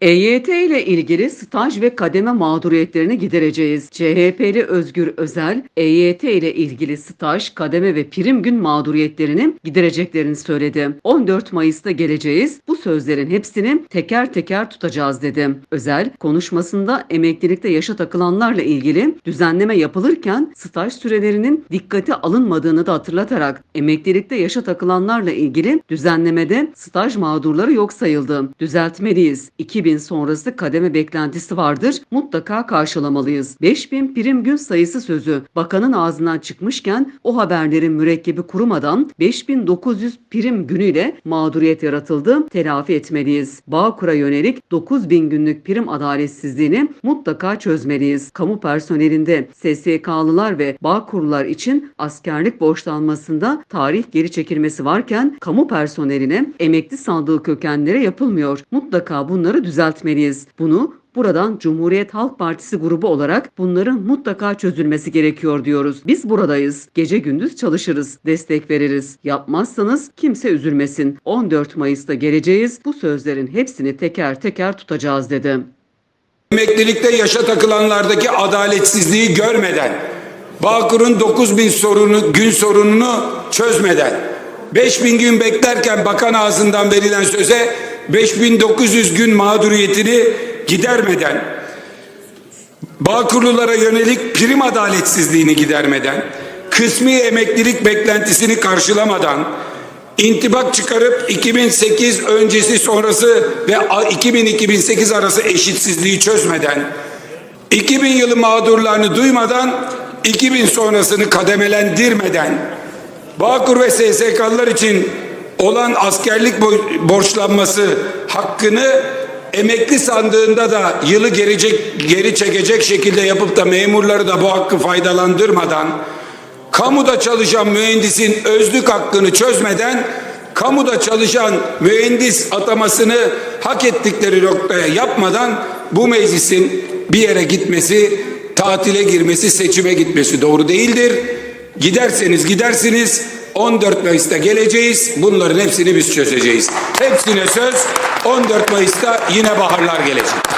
EYT ile ilgili staj ve kademe mağduriyetlerini gidereceğiz. CHP'li Özgür Özel, EYT ile ilgili staj, kademe ve prim gün mağduriyetlerini gidereceklerini söyledi. 14 Mayıs'ta geleceğiz, bu sözlerin hepsini teker teker tutacağız dedi. Özel, konuşmasında emeklilikte yaşa takılanlarla ilgili düzenleme yapılırken staj sürelerinin dikkate alınmadığını da hatırlatarak emeklilikte yaşa takılanlarla ilgili düzenlemede staj mağdurları yok sayıldı. Düzeltmeliyiz. 2000 sonrası kademe beklentisi vardır. Mutlaka karşılamalıyız. 5000 prim gün sayısı sözü bakanın ağzından çıkmışken o haberlerin mürekkebi kurumadan 5900 prim günüyle mağduriyet yaratıldı. Telafi etmeliyiz. Bağkur'a yönelik 9000 günlük prim adaletsizliğini mutlaka çözmeliyiz. Kamu personelinde SSK'lılar ve Bağkurlular için askerlik borçlanmasında tarih geri çekilmesi varken kamu personeline emekli sandığı kökenlere yapılmıyor. Mutlaka bunları düzeltmeliyiz. Bunu Buradan Cumhuriyet Halk Partisi grubu olarak bunların mutlaka çözülmesi gerekiyor diyoruz. Biz buradayız. Gece gündüz çalışırız. Destek veririz. Yapmazsanız kimse üzülmesin. 14 Mayıs'ta geleceğiz. Bu sözlerin hepsini teker teker tutacağız dedi. Emeklilikte yaşa takılanlardaki adaletsizliği görmeden, Bağkur'un 9000 sorunu, gün sorununu çözmeden, 5000 gün beklerken bakan ağzından verilen söze 5900 gün mağduriyetini gidermeden, Bağkurlulara yönelik prim adaletsizliğini gidermeden, kısmi emeklilik beklentisini karşılamadan, intibak çıkarıp 2008 öncesi sonrası ve 2000-2008 arası eşitsizliği çözmeden, 2000 yılı mağdurlarını duymadan 2000 sonrasını kademelendirmeden Bağkur ve SSK'lılar için olan askerlik bo- borçlanması hakkını emekli sandığında da yılı gelecek, geri çekecek şekilde yapıp da memurları da bu hakkı faydalandırmadan kamuda çalışan mühendisin özlük hakkını çözmeden kamuda çalışan mühendis atamasını hak ettikleri noktaya yapmadan bu meclisin bir yere gitmesi, tatile girmesi, seçime gitmesi doğru değildir. Giderseniz gidersiniz 14 Mayıs'ta geleceğiz. Bunların hepsini biz çözeceğiz. Hepsine söz 14 Mayıs'ta yine baharlar gelecek.